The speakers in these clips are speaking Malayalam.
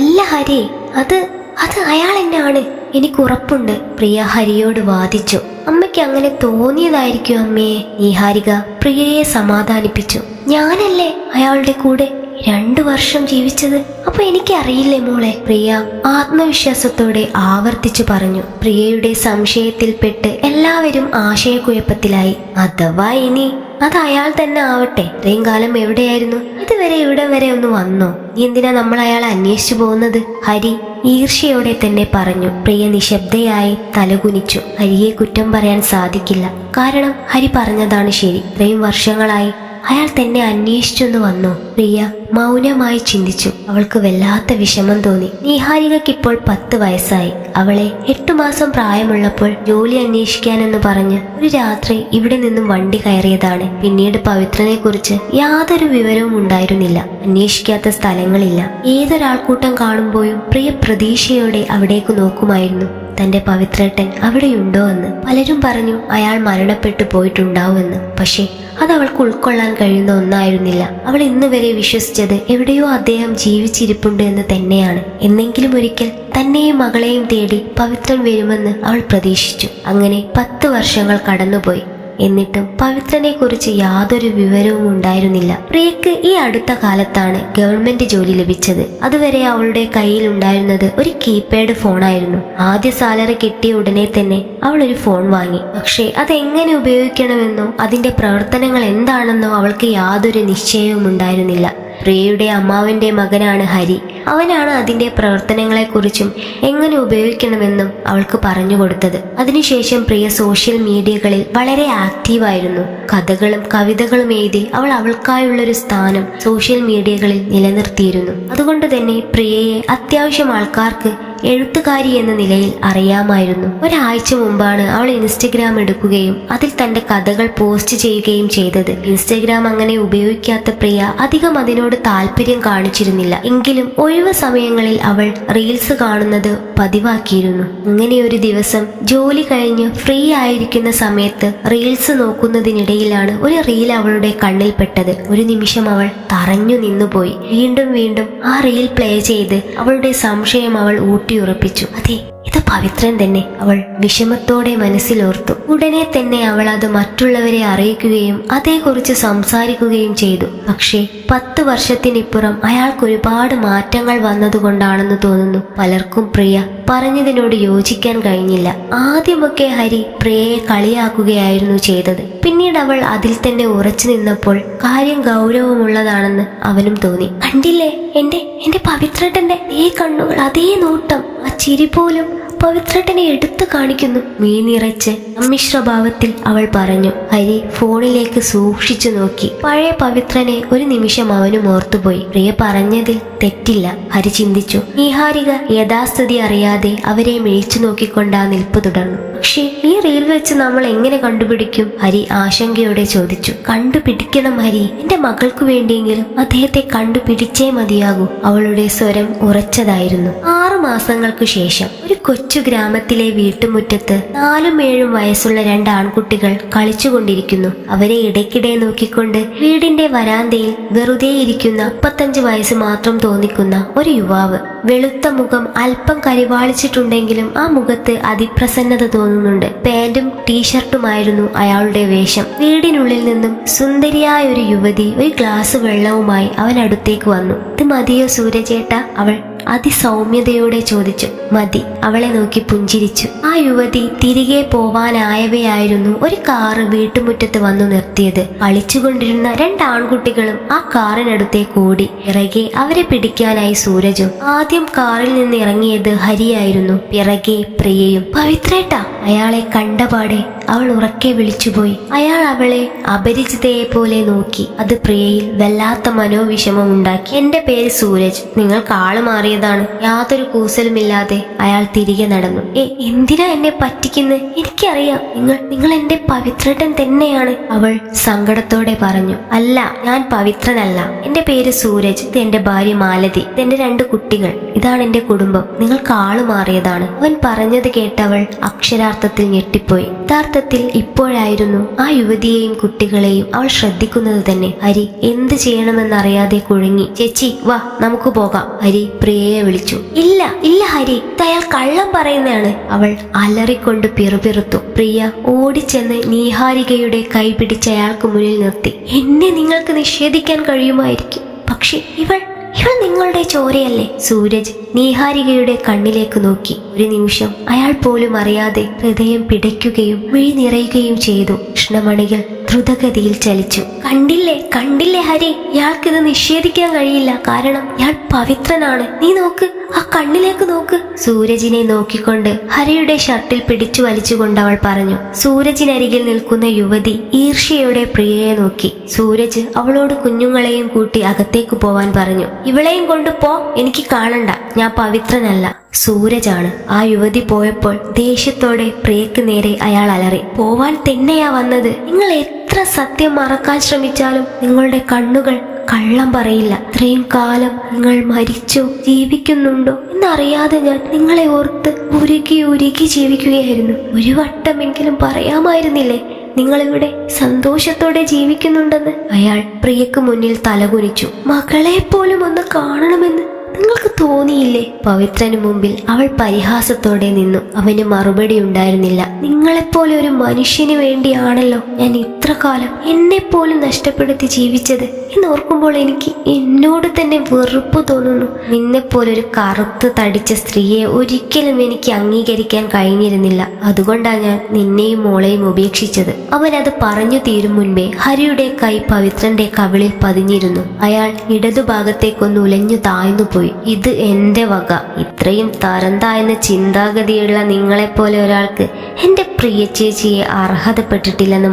അല്ല ഹരി അത് അത് അയാൾ തന്നെയാണ് എനിക്ക് ഉറപ്പുണ്ട്. പ്രിയ ഹരിയോട് വാദിച്ചു. അമ്മയ്ക്ക് അങ്ങനെ തോന്നിയതായിരിക്കും അമ്മയെ നീഹാരിക പ്രിയയെ സമാധാനിപ്പിച്ചു. ഞാനല്ലേ അയാളുടെ കൂടെ രണ്ടു വർഷം ജീവിച്ചത്. അപ്പൊ എനിക്കറിയില്ലേ മോളെ? പ്രിയ ആത്മവിശ്വാസത്തോടെ ആവർത്തിച്ചു പറഞ്ഞു. പ്രിയയുടെ സംശയത്തിൽപ്പെട്ട് എല്ലാവരും ആശയക്കുഴപ്പത്തിലായി. അഥവാ ഇനി അത് അയാൾ തന്നെ ആവട്ടെ. ഇത്രയും കാലം എവിടെയായിരുന്നു? ഇതുവരെ ഇവിടെ വരെ ഒന്ന് വന്നോ? എന്തിനാ നമ്മൾ അയാൾ അന്വേഷിച്ചു പോകുന്നത്? ഹരി ഈർഷ്യയോടെ തന്നെ പറഞ്ഞു. പ്രിയ നിശബ്ദയായി തലകുനിച്ചു. ഹരിയെ കുറ്റം പറയാൻ സാധിക്കില്ല. കാരണം ഹരി പറഞ്ഞതാണ് ശരി. ഇത്രയും വർഷങ്ങളായി അയാൾ തന്നെ അന്വേഷിച്ചൊന്ന് വന്നു. പ്രിയ മൗനമായി ചിന്തിച്ചു. അവൾക്ക് വല്ലാത്ത വിഷമം തോന്നി. നീഹാരികയ്ക്ക് ഇപ്പോൾ പത്ത് വയസ്സായി. അവളെ എട്ടു മാസം പ്രായമുള്ളപ്പോൾ ജോലി അന്വേഷിക്കാനെന്ന് പറഞ്ഞ് ഒരു രാത്രി ഇവിടെ നിന്നും വണ്ടി കയറിയതാണ്. പിന്നീട് പവിത്രനെ കുറിച്ച് യാതൊരു വിവരവും ഉണ്ടായിരുന്നില്ല. അന്വേഷിക്കാത്ത സ്ഥലങ്ങളില്ല. ഏതൊരാൾക്കൂട്ടം കാണുമ്പോഴും പ്രിയ പ്രതീക്ഷയോടെ അവിടേക്ക് നോക്കുമായിരുന്നു. തന്റെ പവിത്രേട്ടൻ അവിടെയുണ്ടോ എന്ന്. പലരും പറഞ്ഞു അയാൾ മരണപ്പെട്ടു പോയിട്ടുണ്ടാവുമെന്ന്. പക്ഷേ അത് അവൾക്ക് ഉൾക്കൊള്ളാൻ കഴിയുന്ന ഒന്നായിരുന്നില്ല. അവൾ ഇന്ന് വരെ വിശ്വസിച്ചത് എവിടെയോ അദ്ദേഹം ജീവിച്ചിരിപ്പുണ്ട് എന്ന് തന്നെയാണ്. എന്നെങ്കിലും ഒരിക്കൽ തന്നെയും മകളെയും തേടി പവിത്രൻ വരുമെന്ന് അവൾ പ്രതീക്ഷിച്ചു. അങ്ങനെ പത്ത് വർഷങ്ങൾ കടന്നുപോയി. എന്നിട്ടും പവിത്രനെ കുറിച്ച് യാതൊരു വിവരവും ഉണ്ടായിരുന്നില്ല. പ്രിയക്ക് ഈ അടുത്ത കാലത്താണ് ഗവൺമെന്റ് ജോലി ലഭിച്ചത്. അതുവരെ അവളുടെ കയ്യിൽ ഉണ്ടായിരുന്നത് ഒരു കീപാഡ് ഫോണായിരുന്നു. ആദ്യ സാലറി കിട്ടിയ ഉടനെ തന്നെ അവൾ ഒരു ഫോൺ വാങ്ങി. പക്ഷേ അതെങ്ങനെ ഉപയോഗിക്കണമെന്നോ അതിന്റെ പ്രവർത്തനങ്ങൾ എന്താണെന്നോ അവൾക്ക് യാതൊരു നിശ്ചയവും ഉണ്ടായിരുന്നില്ല പ്രിയയുടെ അമ്മാവന്റെ മകനാണ് ഹരി. അവനാണ് അതിന്റെ പ്രവർത്തനങ്ങളെക്കുറിച്ചും എങ്ങനെ ഉപയോഗിക്കണമെന്നും അവൾക്ക് പറഞ്ഞു കൊടുത്തത്. അതിനുശേഷം പ്രിയ സോഷ്യൽ മീഡിയകളിൽ വളരെ ആക്റ്റീവായിരുന്നു. കഥകളും കവിതകളും എഴുതി അവൾ അവൾക്കായുള്ളൊരു സ്ഥാനം സോഷ്യൽ മീഡിയകളിൽ നിലനിർത്തിയിരുന്നു. അതുകൊണ്ട് തന്നെ പ്രിയയെ അത്യാവശ്യം ആൾക്കാർക്ക് എഴുത്തുകാരി എന്ന നിലയിൽ അറിയാമായിരുന്നു. ഒരാഴ്ച മുമ്പാണ് അവൾ ഇൻസ്റ്റഗ്രാം എടുക്കുകയും അതിൽ തന്റെ കഥകൾ പോസ്റ്റ് ചെയ്യുകയും ചെയ്തത്. ഇൻസ്റ്റഗ്രാം അങ്ങനെ ഉപയോഗിക്കാത്ത പ്രിയ അധികം അതിനോട് താല്പര്യം കാണിച്ചിരുന്നില്ല. എങ്കിലും ഒഴിവ് സമയങ്ങളിൽ അവൾ റീൽസ് കാണുന്നത് പതിവാക്കിയിരുന്നു. അങ്ങനെ ഒരു ദിവസം ജോലി കഴിഞ്ഞ് ഫ്രീ ആയിരിക്കുന്ന സമയത്ത് റീൽസ് നോക്കുന്നതിനിടയിലാണ് ഒരു റീൽ അവളുടെ കണ്ണിൽപ്പെട്ടത്. ഒരു നിമിഷം അവൾ തറഞ്ഞു നിന്നുപോയി. വീണ്ടും വീണ്ടും ആ റീൽ പ്ലേ ചെയ്ത് അവളുടെ സംശയം അവൾ ഊട്ടിയുറപ്പിച്ചു അതെ ഇത് പവിത്രൻ തന്നെ. അവൾ വിഷമത്തോടെ മനസ്സിലോർത്തു. ഉടനെ തന്നെ അവൾ അത് മറ്റുള്ളവരെ അറിയിക്കുകയും അതേക്കുറിച്ച് സംസാരിക്കുകയും ചെയ്തു. പക്ഷേ പത്ത് വർഷത്തിനിപ്പുറം അയാൾക്ക് ഒരുപാട് മാറ്റങ്ങൾ വന്നതുകൊണ്ടാണെന്ന് തോന്നുന്നു. പലർക്കും പ്രിയ പറഞ്ഞതിനോട് യോജിക്കാൻ കഴിഞ്ഞില്ല. ആദ്യമൊക്കെ ഹരി പ്രിയയെ കളിയാക്കുകയായിരുന്നു ചെയ്തത്. പിന്നീട് അവൾ അതിൽ തന്നെ ഉറച്ചു നിന്നപ്പോൾ കാര്യം ഗൗരവമുള്ളതാണെന്ന് അവനും തോന്നി. കണ്ടില്ലേ എന്റെ എന്റെ പവിത്രട്ടന്റെ ഈ കണ്ണുകൾ അതേ നോട്ടം. ആ ചിരി പോലും പവിത്രട്ടനെ എടുത്തു കാണിക്കുന്നു. മീ നിറച്ച് സമ്മിശ്രഭാവത്തിൽ അവൾ പറഞ്ഞു. ഹരി ഫോണിലേക്ക് സൂക്ഷിച്ചു നോക്കി. പഴയ പവിത്രനെ ഒരു നിമിഷം അവനും ഓർത്തുപോയി. പ്രിയ പറഞ്ഞതിൽ തെറ്റില്ല. ഹരി ചിന്തിച്ചു. നിഹാരിക യഥാസ്ഥിതി അറിയാതെ അവരെ മിഴിച്ചു നോക്കിക്കൊണ്ട് ആ നിൽപ്പ് തുടർന്നു. പക്ഷേ ഈ റീൽ വെച്ച് നമ്മൾ എങ്ങനെ കണ്ടുപിടിക്കും? ഹരി ആശങ്കയോടെ ചോദിച്ചു. കണ്ടുപിടിക്കണം ഹരി. എന്റെ മകൾക്ക് വേണ്ടിയെങ്കിലും അദ്ദേഹത്തെ കണ്ടുപിടിച്ചേ മതിയാകൂ. അവളുടെ സ്വരം ഉറച്ചതായിരുന്നു. ആറു മാസങ്ങൾക്കു ശേഷം ഒരു കൊച്ചു ഗ്രാമത്തിലെ വീട്ടുമുറ്റത്ത് നാലും ഏഴും വയസ്സുള്ള രണ്ട് ആൺകുട്ടികൾ കളിച്ചുകൊണ്ടിരിക്കുന്നു. അവരെ ഇടയ്ക്കിടെ നോക്കിക്കൊണ്ട് വീടിന്റെ വരാന്തയിൽ വെറുതെ ഇരിക്കുന്ന മുപ്പത്തഞ്ച് വയസ്സ് മാത്രം തോന്നിക്കുന്ന ഒരു യുവാവ് വെളുത്ത മുഖം അല്പം കരിവാളിച്ചിട്ടുണ്ടെങ്കിലും ആ മുഖത്ത് അതിപ്രസന്നത തോന്നുന്നുണ്ട്. പാന്റും ടീഷർട്ടുമായിരുന്നു അയാളുടെ വേഷം. വീടിനുള്ളിൽ നിന്നും സുന്ദരിയായ ഒരു യുവതി ഒരു ഗ്ലാസ് വെള്ളവുമായി അവൻ അടുത്തേക്ക് വന്നു. ഇത് മതിയോ സൂര്യചേട്ട? അവൾ അതിസൗമ്യതയോടെ ചോദിച്ചു മതി. അവളെ നോക്കി പുഞ്ചിരിച്ചു. ആ യുവതി തിരികെ പോവാനായവയായിരുന്നു ഒരു കാറ് വീട്ടുമുറ്റത്ത് വന്നു നിർത്തിയത്. കളിച്ചുകൊണ്ടിരുന്ന രണ്ടാൺകുട്ടികളും ആ കാറിനടുത്തേക്ക് ഓടി പിറകെ അവരെ പിടിക്കാനായി സൂരജും ആദ്യം കാറിൽ നിന്ന് ഇറങ്ങിയത് ഹരിയായിരുന്നു. പിറകെ പ്രിയയും പവിത്രേട്ട അയാളെ കണ്ടപാടെ അവൾ ഉറക്കെ വിളിച്ചുപോയി. അയാൾ അവളെ അപരിചിതയെ പോലെ നോക്കി. അത് പ്രിയയിൽ വല്ലാത്ത മനോവിഷമം ഉണ്ടാക്കി. എന്റെ പേര് സൂരജ്. നിങ്ങൾ കാൾ മാറിയതാണ്. യാതൊരു കൂസലുമില്ലാതെ അയാൾ തിരികെ നടന്നു. ഏ എന്തിനാ എന്നെ പറ്റിക്കുന്നത് എനിക്കറിയാം. നിങ്ങൾ നിങ്ങൾ എന്റെ പവിത്രട്ടൻ തന്നെയാണ്. അവൾ സങ്കടത്തോടെ പറഞ്ഞു. അല്ല ഞാൻ പവിത്രനല്ല. എന്റെ പേര് സൂരജ്. ഇത് എന്റെ ഭാര്യ മാലതി. ഇത് എന്റെ രണ്ട് കുട്ടികൾ. ഇതാണ് എന്റെ കുടുംബം. നിങ്ങൾ കാൾ മാറിയതാണ്. അവൻ പറഞ്ഞത് കേട്ടവൾ അക്ഷരാർത്ഥത്തിൽ ഞെട്ടിപ്പോയി. യഥാർത്ഥത്തിൽ ഇപ്പോഴായിരുന്നു ആ യുവതിയെയും കുട്ടികളെയും അവൾ ശ്രദ്ധിക്കുന്നത് തന്നെ. ഹരി എന്ത് ചെയ്യണമെന്നറിയാതെ കുഴങ്ങി ചേച്ചി വാ നമുക്ക് പോകാം. ഹരി പ്രിയയെ വിളിച്ചു. ഇല്ല ഇല്ല ഹരി തയാൾ കള്ളം പറയുന്നതാണ്. അവൾ അലറിക്കൊണ്ട് പിറുപിറുത്തു. പ്രിയ ഓടിച്ചെന്ന് നീഹാരികയുടെ കൈ പിടിച്ച് അയാൾക്ക് മുന്നിൽ നിർത്തി. എന്നെ നിങ്ങൾക്ക് നിഷേധിക്കാൻ കഴിയുമായിരിക്കും. പക്ഷെ ഇവൾ ഇവൾ നിങ്ങളുടെ ചോരയല്ലേ? സൂരജ് നീഹാരികയുടെ കണ്ണിലേക്ക് നോക്കി. ഒരു നിമിഷം അയാൾ പോലും അറിയാതെ ഹൃദയം പിടയ്ക്കുകയും വിഴി നിറയുകയും ചെയ്തു. കൃഷ്ണമണികൾ ദ്രുതഗതിയിൽ ചലിച്ചു. കണ്ടില്ലേ? കണ്ടില്ലേ ഹരി? ഇയാൾക്കിത് നിഷേധിക്കാൻ കഴിയില്ല. കാരണം ഞാൻ പവിത്രനാണ്. നീ നോക്ക്. ആ കണ്ണിലേക്ക് നോക്ക്. സൂരജിനെ നോക്കിക്കൊണ്ട് ഹരിയുടെ ഷർട്ടിൽ പിടിച്ചു വലിച്ചുകൊണ്ട് അവൾ പറഞ്ഞു സൂരജിനരികിൽ നിൽക്കുന്ന യുവതി ഈർഷ്യയുടെ പ്രിയയെ നോക്കി. സൂരജ് അവളോട് കുഞ്ഞുങ്ങളെയും കൂട്ടി അകത്തേക്ക് പോവാൻ പറഞ്ഞു ഇവളെയും കൊണ്ട് പോ. എനിക്ക് കാണണ്ട. ഞാൻ പവിത്രനല്ല. സൂരജാണ്. ആ യുവതി പോയപ്പോൾ ദേഷ്യത്തോടെ പ്രിയക്ക് നേരെ അയാൾ അലറി പോവാൻ തന്നെയാ വന്നത്. നിങ്ങൾ എത്ര സത്യം മറക്കാൻ ശ്രമിച്ചാലും നിങ്ങളുടെ കണ്ണുകൾ കള്ളം പറയില്ല. ഇത്രയും കാലം നിങ്ങൾ മരിച്ചോ ജീവിക്കുന്നുണ്ടോ എന്നറിയാതെ ഞാൻ നിങ്ങളെ ഓർത്ത് ഉരുകി ഉരുകി ജീവിക്കുകയായിരുന്നു. ഒരു വട്ടമെങ്കിലും പറയാമായിരുന്നില്ലേ നിങ്ങളിവിടെ സന്തോഷത്തോടെ ജീവിക്കുന്നുണ്ടെന്ന്? അയാൾ പ്രിയക്ക് മുന്നിൽ തലകുനിച്ചു മകളെ പോലും ഒന്ന് കാണണമെന്ന് നിങ്ങൾക്ക് തോന്നിയില്ലേ? പവിത്രനു മുമ്പിൽ അവൾ പരിഹാസത്തോടെ നിന്നു. അവന് മറുപടി ഉണ്ടായിരുന്നില്ല. നിങ്ങളെപ്പോലെ ഒരു മനുഷ്യന് വേണ്ടിയാണല്ലോ ഞാൻ ഇത്ര കാലം എന്നെ പോലും നഷ്ടപ്പെടുത്തി ജീവിച്ചത് എന്നോർക്കുമ്പോൾ എനിക്ക് എന്നോട് തന്നെ വെറുപ്പ് തോന്നുന്നു. നിന്നെപ്പോലെ ഒരു കറുത്ത് തടിച്ച സ്ത്രീയെ ഒരിക്കലും എനിക്ക് അംഗീകരിക്കാൻ കഴിഞ്ഞിരുന്നില്ല. അതുകൊണ്ടാണ് ഞാൻ നിന്നെയും മോളെയും ഉപേക്ഷിച്ചത്. അവൻ അത് പറഞ്ഞു തീരും മുൻപേ ഹരിയുടെ കൈ പവിത്രന്റെ കവിളിൽ പതിഞ്ഞിരുന്നു. അയാൾ ഇടതുഭാഗത്തേക്കൊന്ന് ഉലഞ്ഞു താഴ്ന്നു പോയി. ഇത് എന്റെ വക. ഇത്രയും തരം ചിന്താഗതിയുള്ള നിങ്ങളെപ്പോലെ ഒരാൾക്ക് എന്റെ പ്രിയ ചേച്ചിയെ അർഹതപ്പെട്ടിട്ടില്ലെന്ന്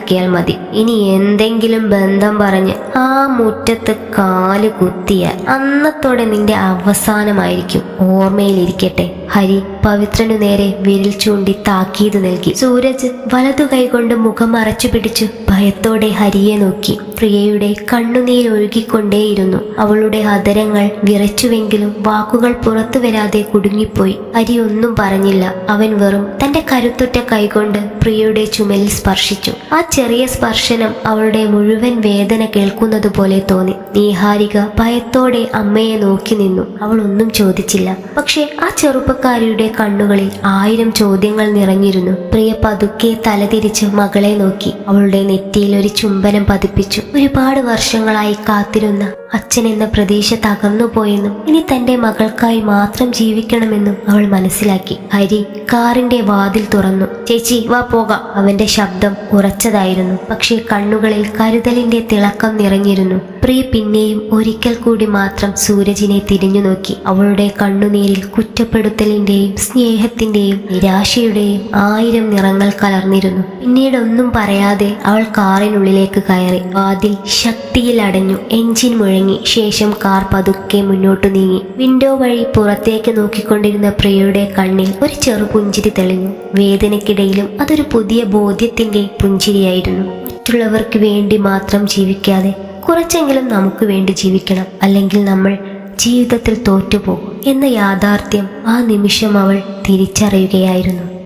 മനസ്സിലാക്കിയാൽ മതി. ഇനി എന്തെങ്കിലും ബന്ധം പറഞ്ഞ് ആ മുറ്റത്ത് കാൽ കുത്തിയ അന്നത്തോടെ നിന്റെ അവസാനമായിരിക്കും. ഓർമ്മയിലിരിക്കട്ടെ ഹരി പവിത്രനു നേരെ വിരൽ ചൂണ്ടി താക്കീത് നൽകി. സൂരജ് വലതു കൈകൊണ്ട് മുഖം മറച്ചു പിടിച്ചു ഭയത്തോടെ ഹരിയെ നോക്കി. പ്രിയയുടെ കണ്ണുനീരൊഴുകിക്കൊണ്ടേയിരുന്നു അവളുടെ ഹദരങ്ങൾ വിറച്ചുവെങ്കിലും വാക്കുകൾ പുറത്തു വരാതെ കുടുങ്ങിപ്പോയി. ഹരി ഒന്നും പറഞ്ഞില്ല. അവൻ വെറും തന്റെ കരുത്തുറ്റ കൈകൊണ്ട് പ്രിയയുടെ ചുമലിൽ സ്പർശിച്ചു. ആ ചെറിയ സ്പർശനം അവളുടെ മുഴുവൻ വേദന കേൾക്കുന്നത് പോലെ തോന്നി നീഹാരിക ഭയത്തോടെ അമ്മയെ നോക്കി നിന്നു. അവൾ ഒന്നും ചോദിച്ചില്ല. പക്ഷെ ആ ചെറുപ്പക്കാരിയുടെ കണ്ണുകളിൽ ആയിരം ചോദ്യങ്ങൾ നിറഞ്ഞിരുന്നു. പ്രിയ പതുക്കെ തലതിരിച്ച് മകളെ നോക്കി. അവളുടെ നെറ്റിയിൽ ഒരു ചുംബനം പതിപ്പിച്ചു. ഒരുപാട് വർഷങ്ങളായി കാത്തിരുന്ന അച്ഛൻ എന്ന പ്രതീക്ഷ തകർന്നുപോയെന്നും ഇനി തന്റെ മകൾക്കായി മാത്രം ജീവിക്കണമെന്നും അവൾ മനസ്സിലാക്കി. ഹരി കാറിന്റെ വാതിൽ തുറന്നു. ചേച്ചി വാ പോകാം അവന്റെ ശബ്ദം ഉറച്ചതായിരുന്നു. പക്ഷേ കണ്ണുകളിൽ കരുതലിന്റെ തിളക്കം നിറഞ്ഞിരുന്നു. പ്രിയ പിന്നെയും ഒരിക്കൽ കൂടി മാത്രം സൂരജിനെ തിരിഞ്ഞു നോക്കി. അവളുടെ കണ്ണുനീരിൽ കുറ്റപ്പെടുത്തലിന്റെയും സ്നേഹത്തിന്റെയും നിരാശയുടെയും ആയിരം നിറങ്ങൾ കലർന്നിരുന്നു. പിന്നീട് ഒന്നും പറയാതെ അവൾ കാറിനുള്ളിലേക്ക് കയറി. വാതിൽ ശക്തിയിൽ അടഞ്ഞു എഞ്ചിൻ മുഴങ്ങി. ശേഷം കാർ പതുക്കെ മുന്നോട്ടു നീങ്ങി. വിൻഡോ വഴി പുറത്തേക്ക് നോക്കിക്കൊണ്ടിരുന്ന പ്രിയയുടെ കണ്ണിൽ ഒരു ചെറു പുഞ്ചിരി തെളിഞ്ഞു. വേദനയ്ക്കിടയിലും അതൊരു പുതിയ ബോധ്യത്തിന്റെ പുഞ്ചിരിയായിരുന്നു. മറ്റുള്ളവർക്ക് വേണ്ടി മാത്രം ജീവിക്കാതെ കുറച്ചെങ്കിലും നമുക്ക് വേണ്ടി ജീവിക്കണം. അല്ലെങ്കിൽ നമ്മൾ ജീവിതത്തിൽ തോറ്റുപോകും എന്ന യാഥാർത്ഥ്യം ആ നിമിഷം അവൾ തിരിച്ചറിയുകയായിരുന്നു.